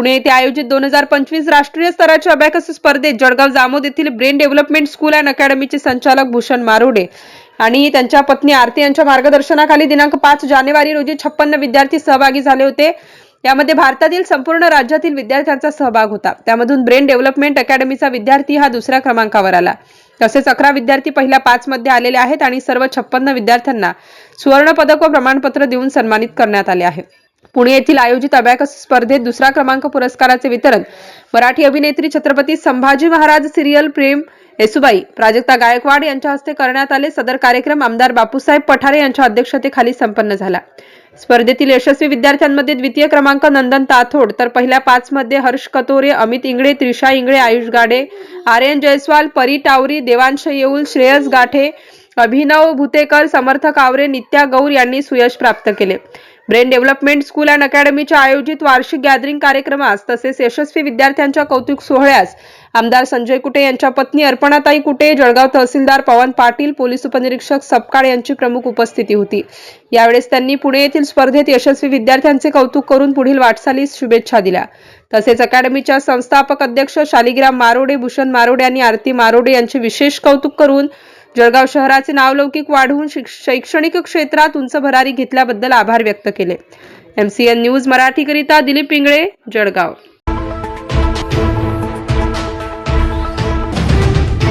पुणे येथे आयोजित दोन हजार पंचवीस राष्ट्रीय स्तराच्या अभ्यास स्पर्धेत जळगाव जामोद येथील ब्रेन डेव्हलपमेंट स्कूल अँड अकॅडमीचे संचालक भूषण मारुडे आणि त्यांच्या पत्नी आरती यांच्या मार्गदर्शनाखाली दिनांक पाच जानेवारी रोजी छप्पन्न विद्यार्थी सहभागी झाले होते. यामध्ये भारतातील संपूर्ण राज्यातील विद्यार्थ्यांचा सहभाग होता. त्यामधून ब्रेन डेव्हलपमेंट अकॅडमीचा विद्यार्थी हा दुसऱ्या क्रमांकावर आला. तसेच अकरा विद्यार्थी पहिल्या पाच मध्ये आलेले आहेत आणि सर्व छप्पन्न विद्यार्थ्यांना सुवर्ण पदक व प्रमाणपत्र देऊन सन्मानित करण्यात आले आहे. पुणे येथील आयोजित अबॅकस स्पर्धेत दुसरा क्रमांक पुरस्काराचे वितरण. मराठी अभिनेत्री छत्रपती संभाजी महाराज सिरियल प्रेम येसुबाई प्राजक्ता गायकवाड यांच्या हस्ते करण्यात आले. सदर कार्यक्रम आमदार बापूसाहेब पठारे यांच्या अध्यक्षतेखाली संपन्न झाला. स्पर्धेतील यशस्वी विद्यार्थ्यांमध्ये द्वितीय क्रमांक नंदन ताथोड तर पहिल्या पाच मध्ये हर्ष कतोरे अमित इंगळे त्रिशा इंगळे आयुष गाडे आर्यन जयस्वाल परी टावरी देवांश येऊल श्रेयस गाठे अभिनव भुतेकर समर्थ कावरे नित्या गौर यांनी सुयश प्राप्त केले. ब्रेन डेव्हलपमेंट स्कूल अँड अकॅडमीच्या आयोजित वार्षिक गॅदरिंग कार्यक्रमास तसेच यशस्वी विद्यार्थ्यांच्या कौतुक सोहळ्यास आमदार संजय कुटे यांच्या पत्नी अर्पणाताई कुटे जळगाव तहसीलदार पवन पाटील पोलीस उपनिरीक्षक सपकाळ यांची प्रमुख उपस्थिती होती. यावेळेस त्यांनी पुणे येथील स्पर्धेत यशस्वी विद्यार्थ्यांचे कौतुक करून पुढील वाटचालीस शुभेच्छा दिल्या. तसेच अकॅडमीच्या संस्थापक अध्यक्ष शालिग्राम मारोडे भूषण मारोडे आणि आरती मारोडे यांचे विशेष कौतुक करून जळगाव शहराचे नावलौकिक वाढवून शैक्षणिक क्षेत्रात उंच भरारी घेतल्याबद्दल आभार व्यक्त केले. एमसीएन न्यूज मराठीकरिता दिलीप पिंगळे जळगाव.